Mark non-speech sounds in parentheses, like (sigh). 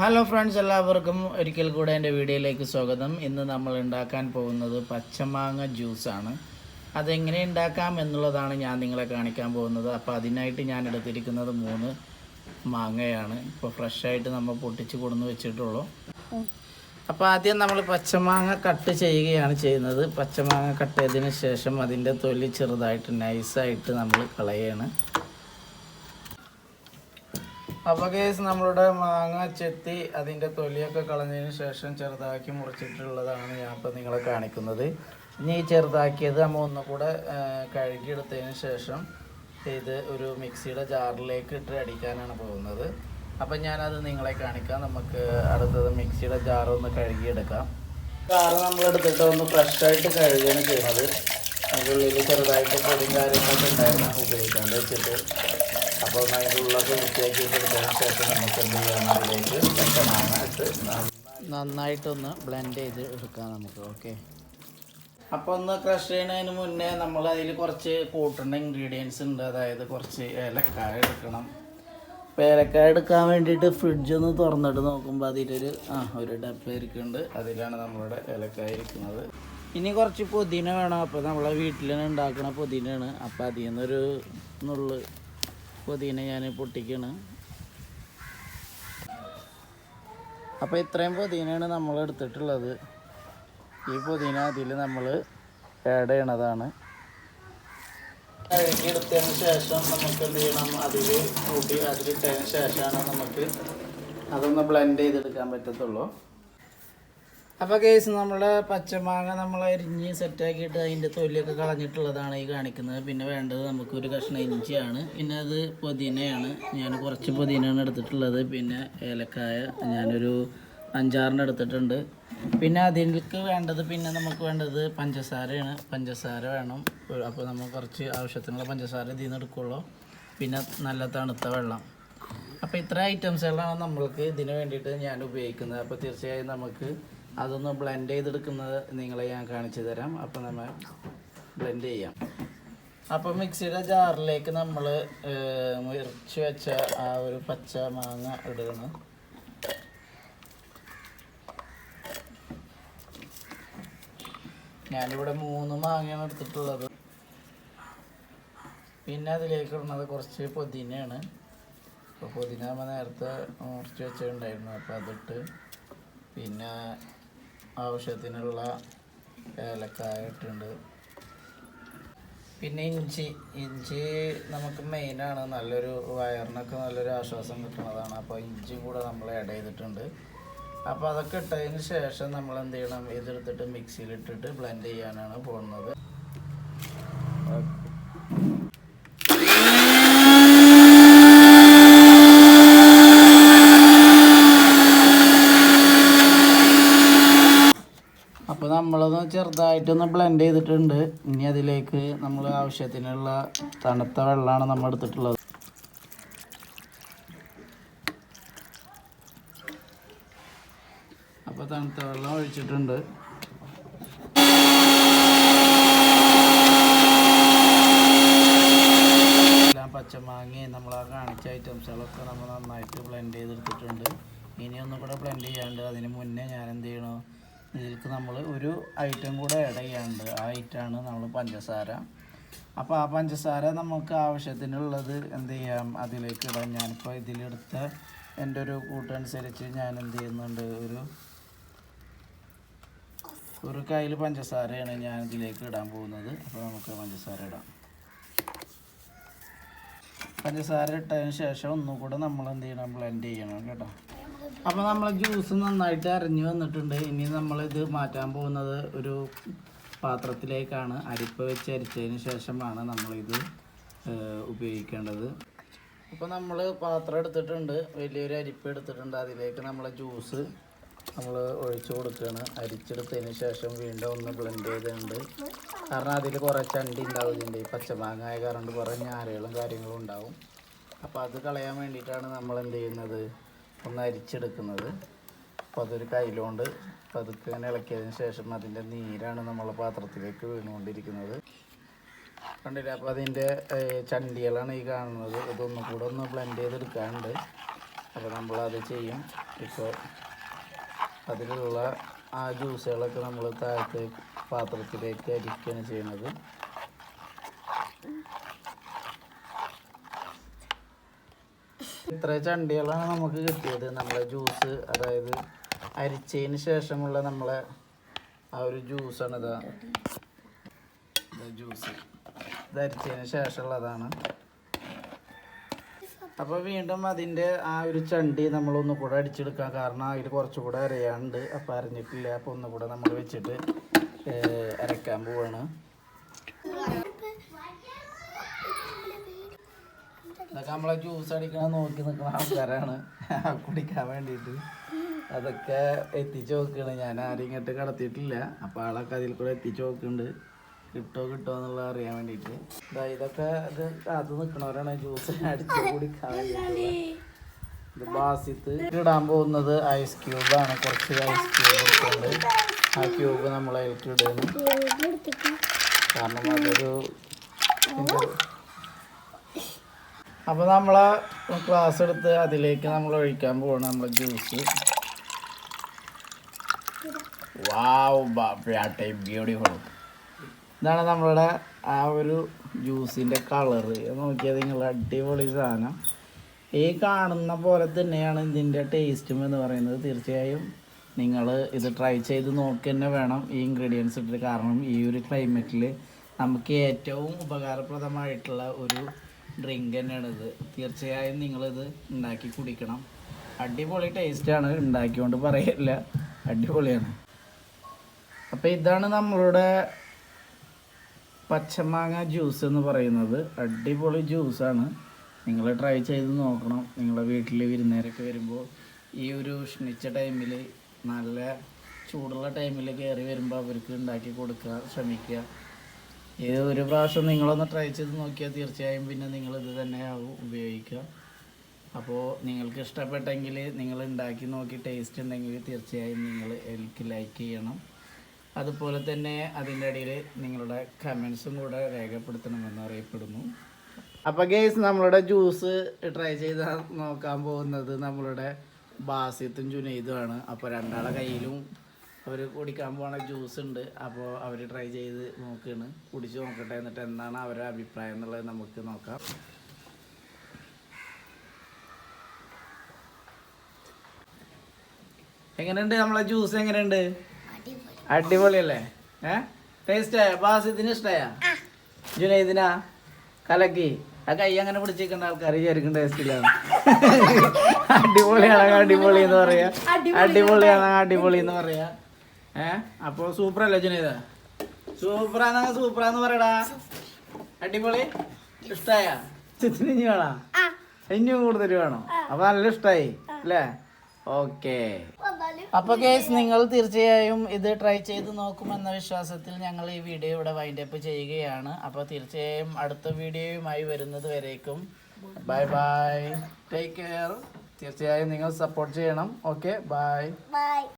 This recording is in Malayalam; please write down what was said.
ഹലോ ഫ്രണ്ട്സ് എല്ലാവർക്കും ഒരിക്കൽ കൂടെ എന്റെ വീഡിയോയിലേക്ക് സ്വാഗതം. ഇന്ന് നമ്മൾ ഉണ്ടാക്കാൻ പോകുന്നത് പച്ചമാങ്ങ ജ്യൂസാണ് അതെങ്ങനെ ഉണ്ടാക്കാം എന്നുള്ളതാണ് ഞാൻ നിങ്ങളെ കാണിക്കാൻ പോകുന്നത്. അപ്പോൾ അതിനായിട്ട് ഞാൻ എടുത്തിരിക്കുന്നത് മൂന്ന് മാങ്ങയാണ്. ഇപ്പോൾ ഫ്രഷായിട്ട് നമ്മൾ പൊട്ടിച്ച് കൊടുന്ന് വെച്ചിട്ടുള്ളൂ. അപ്പോൾ ആദ്യം നമ്മൾ പച്ചമാങ്ങ കട്ട് ചെയ്യുകയാണ് ചെയ്യുന്നത്. പച്ചമാങ്ങ കട്ട് ചെയ്തതിന് ശേഷം അതിന്റെ തൊലി ചെറുതായിട്ട് നൈസായിട്ട് നമ്മൾ കളയുകയാണ് അപ്പോൾ കേസ് നമ്മളുടെ മാങ്ങ ചെത്തി അതിന്റെ തൊലിയൊക്കെ കളഞ്ഞതിന് ശേഷം ചെറുതാക്കി മുറിച്ചിട്ടുള്ളതാണ് ഞാൻ ഇപ്പോൾ നിങ്ങളെ കാണിക്കുന്നത്. ഇനി ഈ ചെറുതാക്കിയത് നമ്മൾ ഒന്നുകൂടെ കഴുകിയെടുത്തതിന് ശേഷം ഇത് ഒരു മിക്സിയുടെ ജാറിലേക്ക് ഇട്ട് അടിക്കാനാണ് പോകുന്നത്. അപ്പം ഞാനത് നിങ്ങളെ കാണിക്കാം. നമുക്ക് അടുത്തത് മിക്സിയുടെ ജാറൊന്ന് കഴുകിയെടുക്കാം. ജാറ് നമ്മൾ എടുത്തിട്ട് ഒന്ന് ഫ്രഷായിട്ട് കഴുകുകയാണ് ചെയ്യുന്നത്. അതിന്റെ ഉള്ളിൽ ചെറുതായിട്ട് പൊടിയും കാര്യങ്ങളൊക്കെ ഉണ്ടായിരുന്നു ഉപയോഗിക്കാണ്ട് വെച്ചിട്ട്. അപ്പോൾ ഒന്ന് വൃത്തിയാക്കിയിട്ടുള്ള എടുത്തതിന് ശേഷം നമുക്ക് എന്ത് ചെയ്യാം? അതിലേക്ക് വ്യക്തമായിട്ട് നന്നായിട്ടൊന്ന് ബ്ലെൻഡ് ചെയ്ത് എടുക്കാം നമുക്ക് ഓക്കെ അപ്പോൾ ഒന്ന് ക്രഷ് ചെയ്യുന്നതിന് മുന്നേ നമ്മൾ അതിൽ കുറച്ച് കൂട്ടേണ്ട ഇൻഗ്രീഡിയൻസ് ഉണ്ട്. അതായത് കുറച്ച് ഏലക്കായ എടുക്കണം. അപ്പോൾ ഏലക്കായ എടുക്കാൻ വേണ്ടിയിട്ട് ഫ്രിഡ്ജ് ഒന്ന് തുറന്നിട്ട് നോക്കുമ്പോൾ അതിലൊരു ആ ഒരു ഡബ്ബ ഇരിക്കുന്നുണ്ട്. അതിലാണ് നമ്മളുടെ ഏലക്കായ ഇരിക്കുന്നത്. ഇനി കുറച്ച് പുതിന വേണം. അപ്പോൾ നമ്മളെ വീട്ടിൽ ഉണ്ടാക്കുന്ന പുതിനയാണ്. അപ്പോൾ അതിൽ നിന്നൊരു നുള്ള് പുതിന ഞാൻ പൊട്ടിക്കണ്. അപ്പോൾ ഇത്രയും പുതിനയാണ് നമ്മൾ എടുത്തിട്ടുള്ളത്. ഈ പുതിന അതിൽ നമ്മൾ ആഡ് ചെയ്യണതാണ്. കഴുകിയെടുത്തതിന് ശേഷം നമുക്ക് എന്ത് ചെയ്യണം? അതിൽ കൂട്ടി അതിലിട്ടതിന് ശേഷമാണ് നമുക്ക് അതൊന്ന് ബ്ലെൻഡ് ചെയ്തെടുക്കാൻ പറ്റത്തുള്ളൂ. അപ്പോൾ കേസ് നമ്മുടെ പച്ചമാങ്ങ നമ്മൾ അരിഞ്ഞ് സെറ്റാക്കിയിട്ട് അതിന്റെ തൊലിയൊക്കെ കളഞ്ഞിട്ടുള്ളതാണ് ഈ കാണിക്കുന്നത്. പിന്നെ വേണ്ടത് നമുക്ക് ഒരു കഷ്ണം ഇഞ്ചിയാണ്. പിന്നെ അത് പുതിനയാണ്. ഞാൻ കുറച്ച് പുതിനയാണ് എടുത്തിട്ടുള്ളത്. പിന്നെ ഏലക്കായ ഞാനൊരു അഞ്ചാറിന് എടുത്തിട്ടുണ്ട്. പിന്നെ അതിലേക്ക് വേണ്ടത് പിന്നെ നമുക്ക് വേണ്ടത് പഞ്ചസാരയാണ്. പഞ്ചസാര വേണം. അപ്പോൾ നമ്മൾ കുറച്ച് ആവശ്യത്തിനുള്ള പഞ്ചസാര ഇതിൽ നിന്ന് എടുക്കുള്ളൂ. പിന്നെ നല്ല തണുത്ത വെള്ളം. അപ്പോൾ ഇത്ര ഐറ്റംസ് എല്ലാം നമ്മൾക്ക് ഇതിന് വേണ്ടിയിട്ട് ഞാൻ ഉപയോഗിക്കുന്നത്. അപ്പോൾ തീർച്ചയായും നമുക്ക് അതൊന്ന് ബ്ലെൻഡ് ചെയ്തെടുക്കുന്നത് നിങ്ങളെ ഞാൻ കാണിച്ചു തരാം. അപ്പം നമ്മൾ ബ്ലെൻഡ് ചെയ്യാം. അപ്പോൾ മിക്സിയുടെ ജാറിലേക്ക് നമ്മൾ മുറിച്ച് വെച്ച ആ ഒരു പച്ച മാങ്ങ ഇടുന്നു. ഞാനിവിടെ മൂന്ന് മാങ്ങയാണ് എടുത്തിട്ടുള്ളത്. പിന്നെ അതിലേക്ക് ഇടുന്നത് കുറച്ച് പൊതിനയാണ്. അപ്പോൾ പൊതിന നമ്മൾ നേരത്തെ മുറിച്ച് വെച്ചിട്ടുണ്ടായിരുന്നു. അപ്പോൾ അതിട്ട് പിന്നെ ആവശ്യത്തിനുള്ള ഏലക്കായ ഇട്ടുണ്ട് പിന്നെ ഇഞ്ചി ഇഞ്ചി നമുക്ക് മെയിനാണ് നല്ലൊരു വയറിനൊക്കെ നല്ലൊരു ആശ്വാസം കിട്ടുന്നതാണ്. അപ്പോൾ ഇഞ്ചിയും കൂടെ നമ്മൾ ആഡ് ചെയ്തിട്ടുണ്ട്. അപ്പോൾ അതൊക്കെ ഇട്ടതിന് ശേഷം നമ്മൾ എന്ത് ചെയ്യണം? ഇതെടുത്തിട്ട് മിക്സിയിലിട്ടിട്ട് ബ്ലെൻഡ് ചെയ്യാനാണ് പോകുന്നത്. അപ്പോൾ നമ്മളൊന്ന് ചെറുതായിട്ടൊന്ന് ബ്ലെൻഡ് ചെയ്തിട്ടുണ്ട്. ഇനി അതിലേക്ക് നമ്മൾ ആവശ്യത്തിനുള്ള തണുത്ത വെള്ളമാണ് നമ്മൾ എടുത്തിട്ടുള്ളത്. അപ്പോൾ തണുത്ത വെള്ളം ഒഴിച്ചിട്ടുണ്ട്. എല്ലാം പച്ചമാങ്ങയും നമ്മൾ ആ കാണിച്ച ഐറ്റംസുകളൊക്കെ നമ്മൾ നന്നായിട്ട് ബ്ലെൻഡ് ചെയ്തെടുത്തിട്ടുണ്ട്. ഇനി ഒന്നും കൂടെ ബ്ലെൻഡ് ചെയ്യാണ്ട് അതിന് മുന്നേ ഞാൻ എന്ത് ചെയ്യണു ഇതിലേക്ക് നമ്മൾ ഒരു ഐറ്റം കൂടെ ആഡ് ചെയ്യാണ്ട് ആ ഐറ്റമാണ് നമ്മൾ പഞ്ചസാര. അപ്പോൾ ആ പഞ്ചസാര നമുക്ക് ആവശ്യത്തിനുള്ളത് എന്ത് ചെയ്യാം? അതിലേക്ക് ഇടാം. ഞാനിപ്പോൾ ഇതിലെടുത്ത എന്റെ ഒരു കൂട്ടനുസരിച്ച് ഞാൻ എന്ത് ചെയ്യുന്നുണ്ട്? ഒരു ഒരു കയ്യിൽ പഞ്ചസാരയാണ് ഞാൻ ഇതിലേക്ക് ഇടാൻ പോകുന്നത്. അപ്പോൾ നമുക്ക് പഞ്ചസാര ഇടാം. പഞ്ചസാര ഇട്ടതിന് ശേഷം ഒന്നും കൂടെ നമ്മൾ എന്ത് ചെയ്യണം? ബ്ലെൻഡ് ചെയ്യണം കേട്ടോ. അപ്പോൾ നമ്മൾ ജ്യൂസ് നന്നായിട്ട് അരഞ്ഞു വന്നിട്ടുണ്ട്. ഇനി നമ്മൾ ഇത് മാറ്റാൻ പോകുന്നത് ഒരു പാത്രത്തിലേക്കാണ്. അരിപ്പ് വെച്ച് അരിച്ചതിന് ശേഷമാണ് നമ്മളിത് ഉപയോഗിക്കേണ്ടത്. അപ്പോൾ നമ്മൾ പാത്രം എടുത്തിട്ടുണ്ട്. വലിയൊരു അരിപ്പ് എടുത്തിട്ടുണ്ട്. അതിലേക്ക് നമ്മളെ ജ്യൂസ് നമ്മൾ ഒഴിച്ചു കൊടുക്കുകയാണ്. അരിച്ചെടുത്തതിന് ശേഷം വീണ്ടും ഒന്ന് ബ്ലെൻഡ് ചെയ്തിട്ടുണ്ട്. കാരണം അതിൽ കുറേ ചണ്ടി ഉണ്ടാവുന്നുണ്ട്. ഈ പച്ചമാങ്ങ ആയ കാരണം കുറേ ഞാരുകളും കാര്യങ്ങളും ഉണ്ടാവും. അപ്പോൾ അത് കളയാൻ വേണ്ടിയിട്ടാണ് നമ്മൾ എന്ത് ചെയ്യുന്നത്? ഒന്ന് അരിച്ചെടുക്കുന്നത്. അപ്പോൾ അതൊരു കയ്യിലുകൊണ്ട് പതുക്കെ അങ്ങനെ ഇളക്കിയതിന് ശേഷം അതിന്റെ നീരാണ് നമ്മൾ പാത്രത്തിലേക്ക് വീണുകൊണ്ടിരിക്കുന്നത്. കണ്ടില്ല? അപ്പോൾ അതിന്റെ ചണ്ടികളാണ് ഈ കാണുന്നത്. ഇതൊന്നും കൂടെ ഒന്ന് ബ്ലെൻഡ് ചെയ്തെടുക്കാനുണ്ട്. അപ്പോൾ നമ്മളത് ചെയ്യും. ഇപ്പോൾ അതിലുള്ള ആ ജ്യൂസുകളൊക്കെ നമ്മൾ താഴത്തെ പാത്രത്തിലേക്ക് അരിക്കുകയാണ് ചെയ്യുന്നത്. ഇത്ര ചണ്ടികളാണ് നമുക്ക് കിട്ടിയത്. നമ്മളെ ജ്യൂസ് അതായത് അരിച്ചതിന് ശേഷമുള്ള നമ്മളെ ആ ഒരു ജ്യൂസാണ് ഇതാ. ജ്യൂസ് ഇത് അരിച്ചതിന് ശേഷമുള്ളതാണ്. അപ്പോൾ വീണ്ടും അതിന്റെ ആ ഒരു ചണ്ടി നമ്മളൊന്ന് കൂടെ അടിച്ചെടുക്കാം. കാരണം അതിൽ കുറച്ചുകൂടെ അരയാണ്ട് അപ്പോൾ അരഞ്ഞിട്ടില്ല. അപ്പോൾ ഒന്നുകൂടെ നമ്മൾ വെച്ചിട്ട് അരക്കാൻ പോവാണ്. ഇതൊക്കെ നമ്മളെ ജ്യൂസ് അടിക്കണം നോക്കി നിൽക്കുന്ന ആൾക്കാരാണ്. (laughs) കുടിക്കാൻ വേണ്ടിയിട്ട്. അതൊക്കെ എത്തിച്ചു നോക്കുകയാണ് ഞാൻ ആരും ഇങ്ങോട്ട് കടത്തിയിട്ടില്ല. അപ്പോൾ ആളൊക്കെ അതിൽ കൂടെ എത്തിച്ചു നോക്കുന്നുണ്ട്. കിട്ടോ കിട്ടോ എന്നുള്ളത് അറിയാൻ വേണ്ടിയിട്ട്. ഇതാ ഇതൊക്കെ ഇത് കാത്തു നിൽക്കണവരാണ് ജ്യൂസ് അടിച്ച് കുടിക്കാൻ വേണ്ടിയിട്ട് ഇത് ബാസിത്ത് ഇടാൻ പോകുന്നത് ഐസ് ക്യൂബാണ് കുറച്ച് ഐസ് ക്യൂബ് എടുത്തുകൊണ്ട് ആ ക്യൂബ് നമ്മൾ അതിലേക്ക് ഇടുന്നു. കാരണം അതൊരു അപ്പോൾ നമ്മളെ ക്ലാസ് എടുത്ത് അതിലേക്ക് നമ്മൾ ഒഴിക്കാൻ പോവാണ് നമ്മളെ ജ്യൂസ് വാവ് ബ്യൂട്ടിഫുൾ ഇതാണ് നമ്മളുടെ ആ ഒരു ജ്യൂസിന്റെ കളറ് നോക്കിയത് നിങ്ങൾ അടിപൊളി സാധനം. ഈ കാണുന്ന പോലെ തന്നെയാണ് ഇതിന്റെ ടേസ്റ്റും എന്ന് പറയുന്നത്. തീർച്ചയായും നിങ്ങൾ ഇത് ട്രൈ ചെയ്ത് നോക്കി തന്നെ വേണം ഈ ഇൻഗ്രീഡിയൻസ് ഇട്ടിട്ട്. കാരണം ഈ ഒരു ക്ലൈമറ്റിൽ നമുക്ക് ഏറ്റവും ഉപകാരപ്രദമായിട്ടുള്ള ഒരു ഡ്രിങ്ക് ഇത്. തീർച്ചയായും നിങ്ങളിത് ഉണ്ടാക്കി കുടിക്കണം. അടിപൊളി ടേസ്റ്റാണ് ഉണ്ടാക്കിക്കൊണ്ട് പറയില്ല. അടിപൊളിയാണ്. അപ്പോൾ ഇതാണ് നമ്മളുടെ പച്ചമാങ്ങ ജ്യൂസ് എന്ന് പറയുന്നത്. അടിപൊളി ജ്യൂസാണ് നിങ്ങൾ ട്രൈ ചെയ്ത് നോക്കണം. നിങ്ങളുടെ വീട്ടിൽ വിരുന്നേരൊക്കെ വരുമ്പോൾ ഈ ഒരു ഉഷ്ണിച്ച ടൈമിൽ നല്ല ചൂടുള്ള ടൈമിൽ കയറി വരുമ്പോൾ അവർക്ക് ഉണ്ടാക്കി കൊടുക്കുക ശ്രമിക്കുക. ഇത് ഒരു പ്രാവശ്യം നിങ്ങളൊന്ന് ട്രൈ ചെയ്ത് നോക്കിയാൽ തീർച്ചയായും പിന്നെ നിങ്ങൾ ഇത് തന്നെയാവും ഉപയോഗിക്കുക. അപ്പോൾ നിങ്ങൾക്ക് ഇഷ്ടപ്പെട്ടെങ്കിൽ നിങ്ങൾ ഉണ്ടാക്കി നോക്കി ടേസ്റ്റ് ഉണ്ടെങ്കിൽ തീർച്ചയായും നിങ്ങൾ എനിക്ക് ലൈക്ക് ചെയ്യണം. അതുപോലെ തന്നെ അതിന്റെ ഇടയിൽ നിങ്ങളുടെ കമൻസും കൂടെ രേഖപ്പെടുത്തണമെന്ന് അറിയപ്പെടുന്നു. അപ്പോൾ ഗെയ്സ് നമ്മളുടെ ജ്യൂസ് ട്രൈ ചെയ്ത് നോക്കാൻ പോകുന്നത് നമ്മളുടെ ബാസിത്തും ജുനൈദുമാണ് അപ്പോൾ രണ്ടാളെ കയ്യിലും അവർ കുടിക്കാൻ പോണ ജ്യൂസ് ഉണ്ട്. അപ്പോൾ അവർ ട്രൈ ചെയ്ത് നോക്കുകയാണ് കുടിച്ച് നോക്കട്ടെ എന്നിട്ട് എന്താണ് അവരുടെ അഭിപ്രായം എന്നുള്ളത് നമുക്ക് നോക്കാം. എങ്ങനെയുണ്ട് നമ്മളെ ജ്യൂസ് എങ്ങനെയുണ്ട്? അടിപൊളിയല്ലേ? ഏ? ടേസ്റ്റ് ബാസിത്തിന് ഇഷ്ടമായ ജുനൈദിനാ? കലക്കി. ആ കൈ അങ്ങനെ പിടിച്ചിരിക്കേണ്ട ആൾക്കാർ വിചാരിക്കും ടേസ്റ്റ് ഇല്ല അടിപൊളിയാണ്. അടിപൊളി എന്ന് പറയാ. അടിപൊളിയാണ്. അടിപൊളി എന്ന് പറയാ. അപ്പൊ സൂപ്പർ അല്ലേ ജുനൈദ സൂപ്പറാന്ന് സൂപ്പറാന്ന് പറയടാ. അടിപൊളി. ഇഷ്ടായ? ചിത്തിന് ഇനി വേണോ? ഇനിയും കൂടുതൽ വേണോ? അപ്പൊ നല്ല ഇഷ്ടായി അല്ലേ? ഓക്കേ. അപ്പൊ കേസ് നിങ്ങൾ തീർച്ചയായും ഇത് ട്രൈ ചെയ്ത് നോക്കുമെന്ന വിശ്വാസത്തിൽ ഞങ്ങൾ ഈ വീഡിയോ ഇവിടെ വൈൻഡ് അപ്പ് ചെയ്യുകയാണ്. അപ്പോൾ തീർച്ചയായും അടുത്ത വീഡിയോയുമായി വരുന്നത് വരേക്കും. ബൈ ബൈ ടേക്ക് കെയർ തീർച്ചയായും നിങ്ങൾ സപ്പോർട്ട് ചെയ്യണം. Okay bye bye